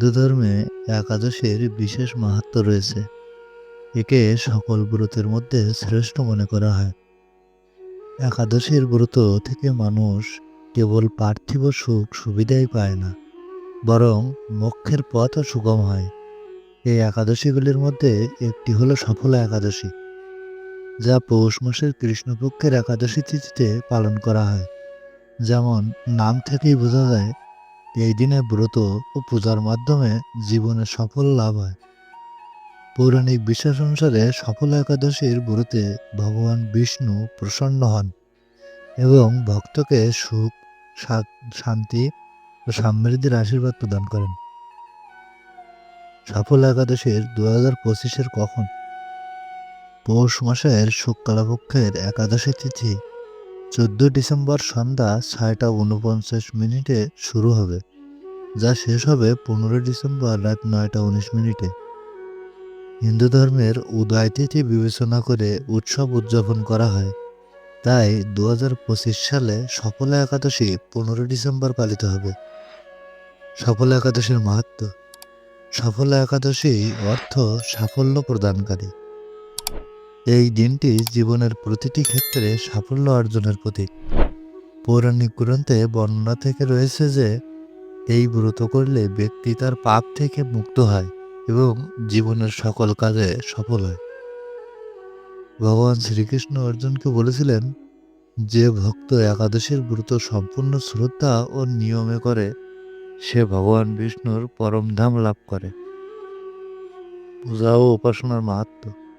হিন্দু ধর্মে একাদশীর বিশেষ মাহাত্ম্য রয়েছে। একে সকল ব্রতের মধ্যে শ্রেষ্ঠ মনে করা হয়। একাদশীর ব্রত থেকে মানুষ কেবল পার্থিব সুখ সুবিধাই পায় না, বরং মোক্ষের পথও সুগম হয়। এই একাদশীগুলির মধ্যে একটি হলো সফল একাদশী, যা পৌষ মাসের কৃষ্ণপক্ষের একাদশী তিথিতে পালন করা হয়। যেমন নাম থেকেই বোঝা যায় এই দিনে ব্রত ও পূজার মাধ্যমে জীবনে সফল লাভ হয়। পৌরাণিক বিশ্বাস অনুসারে সফল একাদশীর ব্রতে ভগবান বিষ্ণু প্রসন্ন হন এবং ভক্তকে সুখ শান্তি ও সমৃদ্ধির আশীর্বাদ প্রদান করেন। সফল একাদশীর দু হাজার পঁচিশের কখন? পৌষ মাসের শুক্লাপক্ষের একাদশী তিথি চোদ্দ ডিসেম্বর সন্ধ্যা ছয়টা উনপঞ্চাশ মিনিটে শুরু হবে, যা শেষ হবে পনেরো ডিসেম্বর রাত নয়টা উনিশ মিনিটে। হিন্দু ধর্মের উদয় তিথি বিবেচনা করে উৎসব উদযাপন করা হয়। তাই দু হাজার পঁচিশ সালে সফলা একাদশী পনেরো ডিসেম্বর পালিত হবে। সফলা একাদশীর মাহাত্ম্য সফলা একাদশী অর্থ সাফল্য প্রদানকারী। এই দিনটি জীবনের প্রতিটি ক্ষেত্রে সাফল্য অর্জনের প্রতীক। পৌরাণিক গ্রন্থে বর্ণনা থেকে রয়েছে যে, এই ব্রত করলে ব্যক্তি তার পাপ থেকে মুক্ত হয় এবং জীবনের সকল কাজে সফল হয়। ভগবান শ্রীকৃষ্ণ অর্জুনকে বলেছিলেন, যে ভক্ত একাদশীর ব্রত সম্পূর্ণ শ্রদ্ধা ও নিয়মে করে, সে ভগবান বিষ্ণুর পরমধাম লাভ করে। পূজা ও উপাসনার মাহাত্ম্য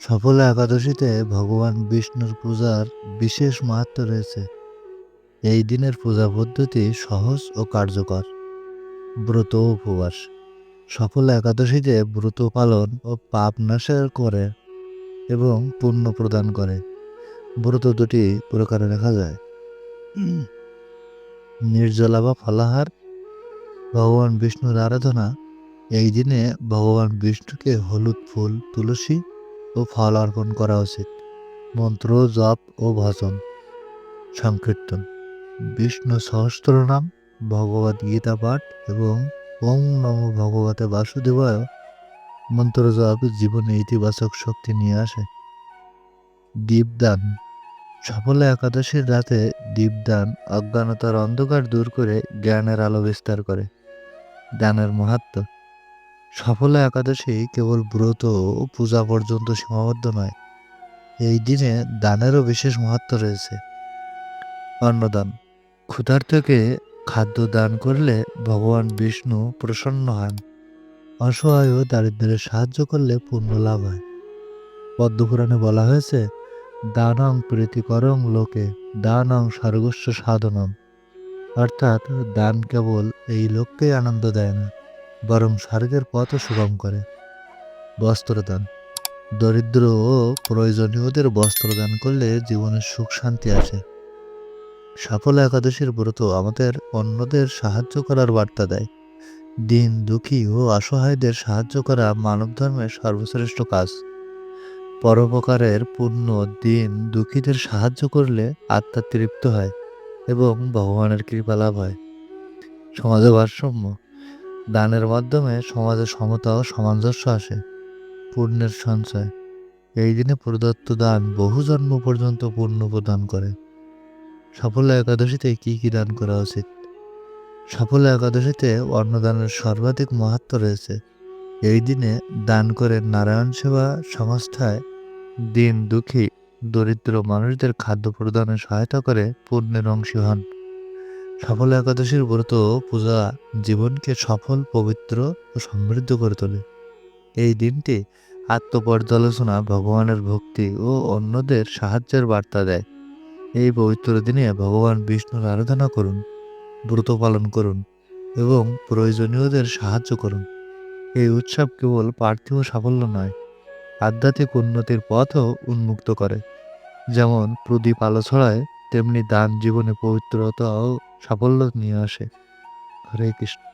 সফল একাদশীতে ভগবান বিষ্ণুর পূজার বিশেষ মাহাত্ম্য রয়েছে। এই দিনের পূজা পদ্ধতি সহজ ও কার্যকর। ব্রত উপবাস। সফল একাদশীতে ব্রত পালন ও পাপ নাশের করে এবং পুণ্য প্রদান করে। ব্রত দুটি প্রকারে দেখা যায়। নির্জলা বা ফলাহার। ভগবান বিষ্ণুর আরাধনা। এই দিনে ভগবান বিষ্ণুকে হলুদ ফুল, তুলসী ও ফল অর্পণ করা উচিত। মন্ত্র, জপ ও ভজন। সংকীর্তন। বিষ্ণু সহস্র নাম ভগবদ গীতা পাঠ এবং ওম নম ভগবতে বাসুদেবায় মন্ত্র, জপ জীবনে ইতিবাচক শক্তি নিয়ে আসে। দীপদান। সফল একাদশীর রাতে দীপদান অজ্ঞানতার অন্ধকার দূর করে জ্ঞানের আলো বিস্তার করে। দানের মাহাত্ম্য সফল একাদশী কেবল ব্রত ও পূজা পর্যন্ত সীমাবদ্ধ নয়, এই দিনে দানেরও বিশেষ মাহাত্ম্য রয়েছে। অন্নদান, ক্ষুধার্তকে খাদ্য দান করলে ভগবান বিষ্ণু প্রসন্ন হন। অসহায় ও দারিদ্রের সাহায্য করলে পুণ্য লাভ হয়। পদ্মপুরাণে বলা হয়েছে, দানং প্রীতিকরং লোকে, দানং সর্বস্ব সাধনম। অর্থাৎ দান কেবল এই লোককেই আনন্দ দেয় না। বরং স্বর্গের পথও সুগম করে। বস্ত্রদান। দরিদ্র ও প্রয়োজনীয়দের বস্ত্রদান করলে জীবনে সুখ, শান্তি আসে সফল একাদশীর ব্রত আমাদের অন্যদের সাহায্য করার বার্তা দেয়। দিন দুঃখী ও অসহায়দের সাহায্য করা মানব ধর্মের সর্বশ্রেষ্ঠ কাজ। পরোপকারের পূর্ণ দিন দুঃখীদের সাহায্য করলে আত্মা তৃপ্ত হয় এবং ভগবানের কৃপা লাভ হয়। সমাজে ভারসাম্য দানের মাধ্যমে সমাজে সমতা ও সামঞ্জস্য আসে, পুণ্যের সঞ্চয়। এই দিনে প্রদত্ত দান বহু জন্ম পর্যন্ত পুণ্য প্রদান করে। সাফল্য একাদশীতে কি কি দান করা উচিত? সাফল্য একাদশীতে অন্নদানের সর্বাধিক মাহাত্ম্য রয়েছে। এই দিনে দান করে নারায়ণ সেবা সংস্থায় দিন দুঃখী, দরিদ্র মানুষদের খাদ্য প্রদানে সহায়তা করে পুণ্যের অংশী হন। সফল একাদশীর ব্রত পূজা জীবনকে সফল, পবিত্র ও সমৃদ্ধ করে তোলে। এই দিনটি আত্মপর্যালোচনা, ভগবানের ভক্তি ও অন্যদের সাহায্যের বার্তা দেয়। এই পবিত্র দিনে ভগবান বিষ্ণুর আরাধনা করুন, ব্রত পালন করুন এবং প্রয়োজনীয়দের সাহায্য করুন। এই উৎসব কেবল পার্থিব সাফল্য নয়, আধ্যাত্মিক উন্নতির পথও উন্মুক্ত করে। যেমন প্রদীপ আলো ছড়ায়, তেমনি দান জীবনে পবিত্রতা ও সাফল্য নিয়ে আসে। হরে কৃষ্ণ।